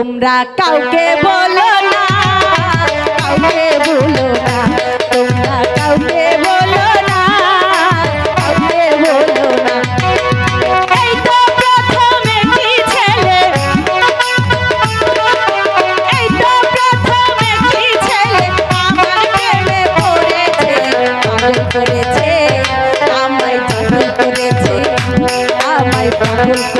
তোমরা কাউকে বলো না। কাউকে বলো না। তোমরা কাউকে বলো না। কাউকে বলো না। এই তো ছেলে? এই তো ছেলে? আমার প্রেমে পড়েছে, পাগল করেছে, আমায় পাগল করেছে, আমায় পাগল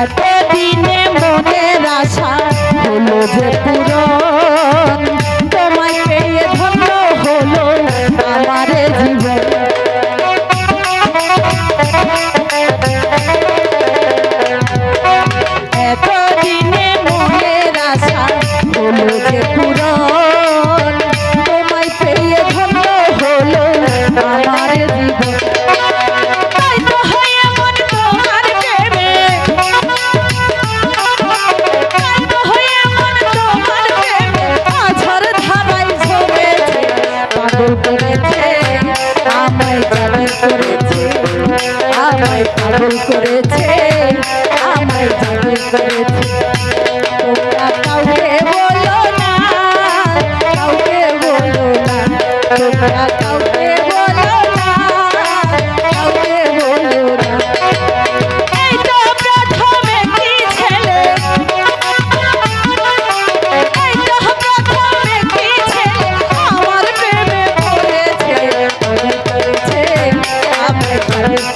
এতদিনে মনের আশা হলো যে আমায় পাগল করেছে, আমায় পাগল করেছে। তোমরা কাউকে বলো না, কাউকে বলো না, তোমরা কাউকে বলো না, কাউকে বলো না। Thank you.